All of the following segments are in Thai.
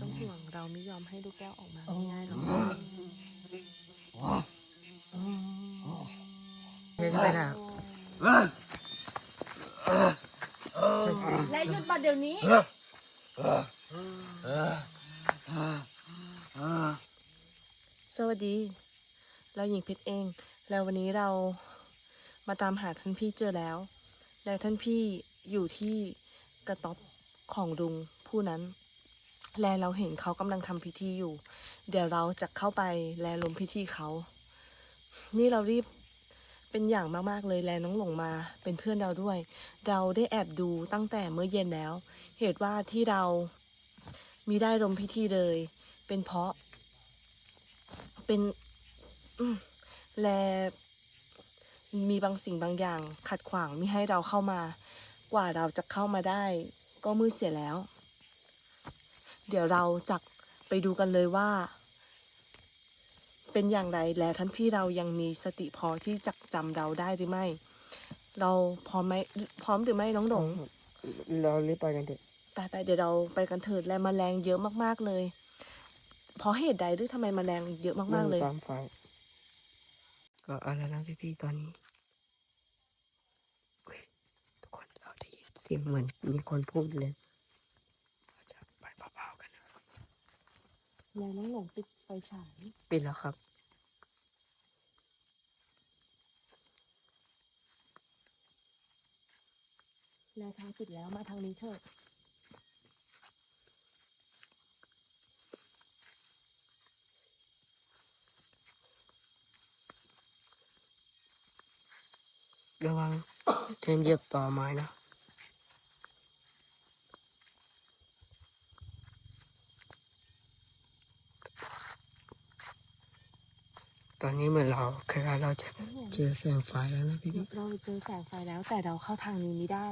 ต้องห่วงเราไม่ยอมให้ลูกแก้วออกมาง่ายๆหรอกไม่ใช่นะและหยุดบัดเดี๋ยวนี้ สวัสดี เราหญิงเพชรเอง แล้ววันนี้เรามาตามหาท่านพี่เจอแล้ว แล้วท่านพี่อยู่ที่กระต๊อบของลุงผู้นั้น แลเราเห็นเขากำลังทำพิธีอยู่ เดี๋ยวเราจะเข้าไปแลลมพิธีเขา นี่เรารีบเป็นอย่างมากๆเลยแลน้องหลงมาเป็นเพื่อนเราด้วย เราได้แอบดูตั้งแต่เมื่อเย็นแล้ว เหตุว่าที่เรามีได้ลมพิธีเลย เป็นเพราะ เป็นแลมีบางสิ่งบางอย่าง ขัดขวางไม่ให้เราเข้ามา กว่าเราจะเข้ามาได้ ก็มืดเสียแล้ว เดี๋ยวเราจะไปดูกันเลยว่า เป็นอย่างไรและท่านพี่เรายังมีสติพอที่จะจำเราได้หรือไม่ เราพร้อมไหมพร้อมหรือไม่น้องหลงเรารีบไปกันเถอะไปไปเดี๋ยวเราไปกันเถิดและแมลงเยอะมากๆเลย เพราะเหตุใดหรือทำไมแมลงเยอะมากๆเลยตามไฟก็เอาแล้วนะพี่ๆตอนนี้อุ๊ยทุกคนเราได้ยินเสียงเหมือนมีคนพูดเลยเราจะไปเบาๆกันนะ แล้วน้องหลงปิดไฟฉายปิดแล้วครับแล้วทางปิดแล้วมาทางนี้เถอะระวังเช่นเหยียบต่อไม้นะ ตอนนี้เหมือนเราคล้ายๆเราจะเจอแสงไฟแล้วนะพี่เราเจอแสงไฟแล้วแต่เราเข้าทางนี้ไม่ได้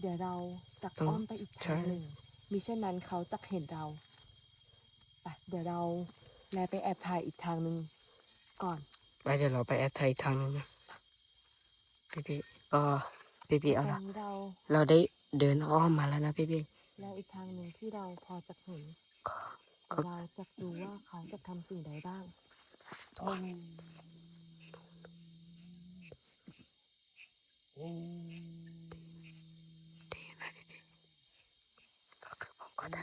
เดี๋ยวเราจะต้องอ้อมไปอีกใช่ทางหนึ่งมิเช่นนั้นเขาจะเห็นเราไปเดี๋ยวเราแลไปแอบถ่ายอีกทางหนึ่งก่อนไปเดี๋ยวเราไปแอดไทยอีกทางนึงนะพี่ๆก็พี่ๆเอาตอละนนี้เราเราได้เดินอ้อมมาแล้วนะพี่แล้วอีกทางหนึ่งที่เราพอจะเห็นๆก็เดี๋ยวเราจะดูว่าเขาจะทำสิ่งใดบ้าง ดีนะพี่ๆก็คือผมก็ได้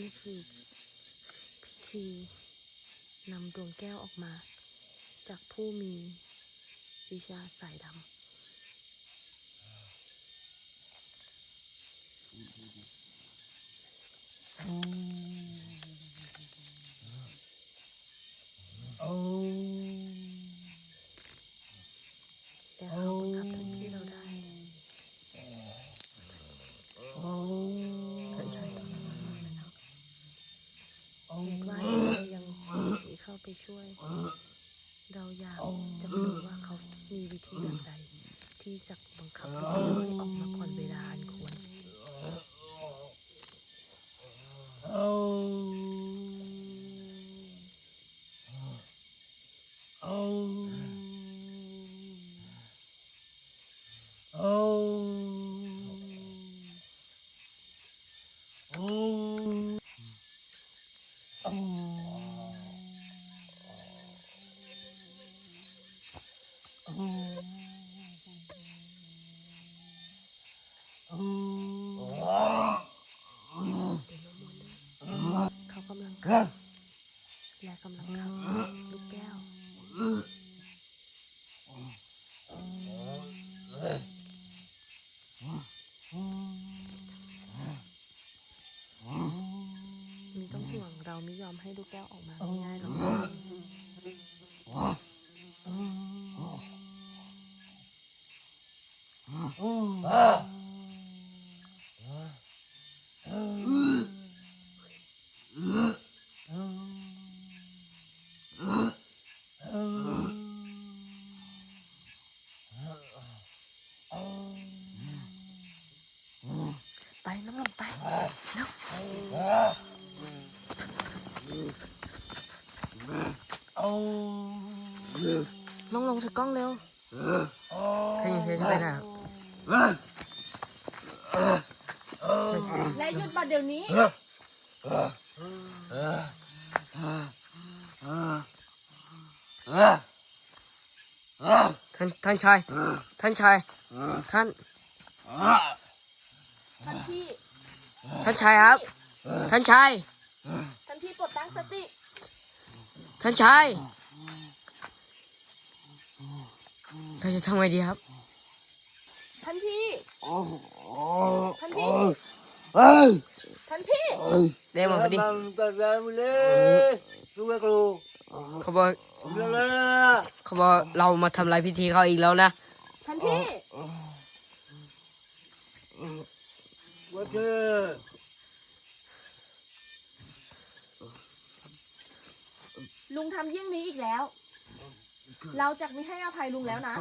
นี่คือพิธีนำดวงแก้วออกมา จากผู้มีวิชาสายดำแต่เขาบังคับท่านที่เราได้ ท่านชายตอนนั้น เหตุว่าเรายังหนีเข้าไปช่วย เราอยากจะรู้ว่าเขามีวิธีแบบใดที่จะบังคับให้เขาให้ออกมาก่อนเวลาอันควร เขากำลังขับและกำลังขับลูกแก้ว มีต้องห่วงเราไม่ยอมให้ลูกแก้วออกมาง่ายๆหรอก ไปน้ำลงไปแล้วน้องลงถือกล้องเร็ว ถ้ายิงเพชรจะไปไหนครับ และหยุดบัดเดี๋ยวนี้ ท่านท่านชาย ท่านชาย ท่าน ท่านพี่ ท่านชายครับ ท่านชาย ท่านพี่ปลดตั้งสติ ท่านชายเราจะทำไงดีครับ ท่านพี่ ท่านพี่ เฮ้ยท่านพี่เรียกมาพอดี Bang tak boleh. Suruh aku. เขาบอก Biarlah. เขาบอกเรามาทำลายพิธีเขาอีกแล้วนะท่านพี่ Baca. ลุงทำเยี่ยงนี้อีกแล้ว เราจะไม่ให้อภัยลุงแล้วนะ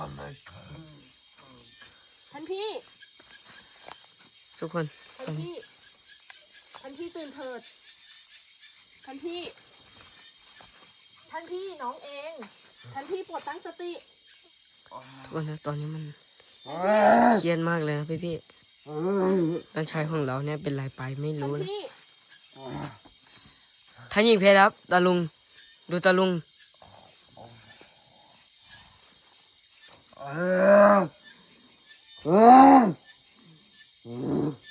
ท่านพี่ ทุกคน ท่านพี่ท่านพี่ตื่นเถิดท่านพี่ท่านพี่น้องเอง ท่านพี่ปวดตั้งสติทุกคนนะตอนนี้มันเครียดมากเลยนะพี่พี่ๆท่านชายของเราเนี่ยเป็นไรไปไม่ท่านรู้นะพี่ท่านหญิงเพชรครับตาลุง ดูตาลุงท่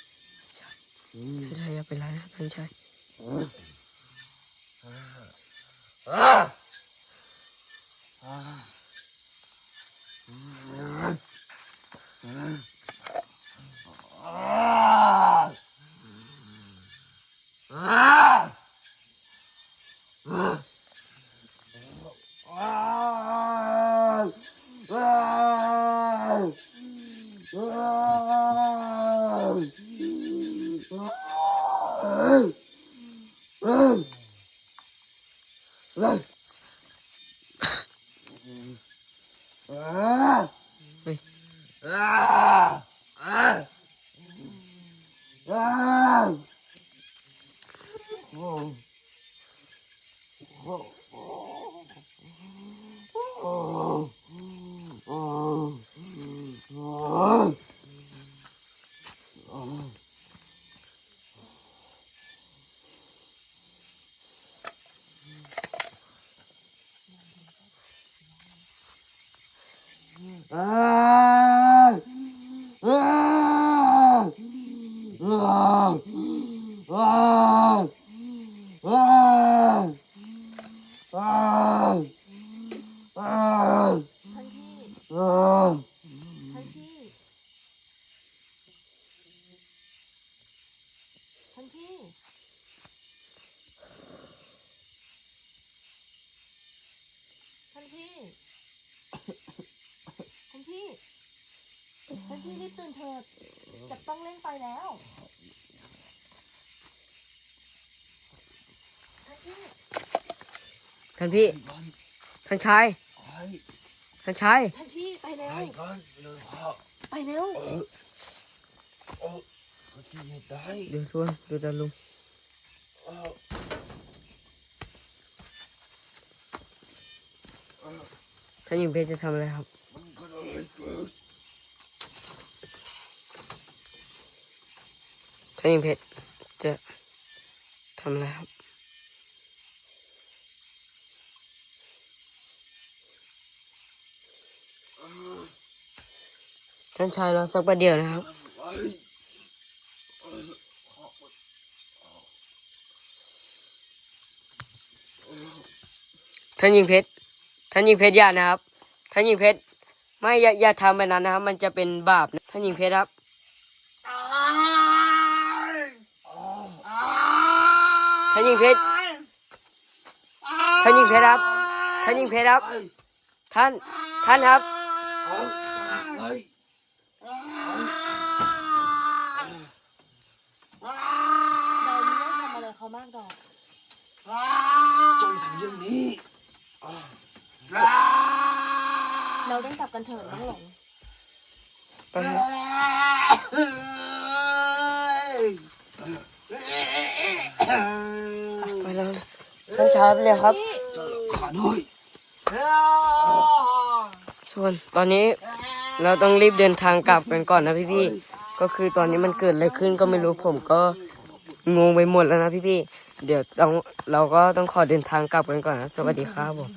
านชายอย่าเป็นไรนะท่า นชายท่านพี่ ท่านพี่ ท่านพี่ท่านพี่ท่านพี่ท่านพี่รีบตื่นเถิดจะต้องเล่นไฟแล้วท่านพี่ท่านพี่ท่านชายท่านชาย ท่านพี่ไปเร็วให้ก่อนเลยพ่อไปเร็ว เออเออ เขาที่ไม่ได้ดูทวนดูตาลุงเออเออท่านหญิงเพชรจะทำอะไรครับมันก็เลยเกิดท่านหญิงเพชรจะทำอะไรครับท่านชายรอสักประเดี๋ยวนะครับ ไว้เออขอบคุณ ท่านหญิงเพชรท่านหญิงเพชรอย่านะครับ ท่านหญิงเพชรไม่อย่าอย่าทำแบบนั้นนะครับ มันจะเป็นบาปนะท่านหญิงเพชรครับท่านหญิงเพชรท่านหญิงเพชรครับ ท่านหญิงเพชรครับ ท่านท่านครับ เฮ้ย เราไม่ได้ทำอะไรเขามากดอก จงทำอย่างนี้ เราต้อง กลับกันเถิดน้องหลงไปครับไปแล้วท่านชายไปเลยครับขาหน่อยส่วนตอนนี้เราต้องรีบเดินทางกลับกันก่อนนะพี่ๆก็คือตอนนี้มันเกิดอะไรขึ้นก็ไม่รู้ผมก็งงไปหมดแล้วนะพี่ๆเดี๋ยวต้องเราก็ต้องขอเดินทางกลับกันก่อนนะสวัสดีครับผม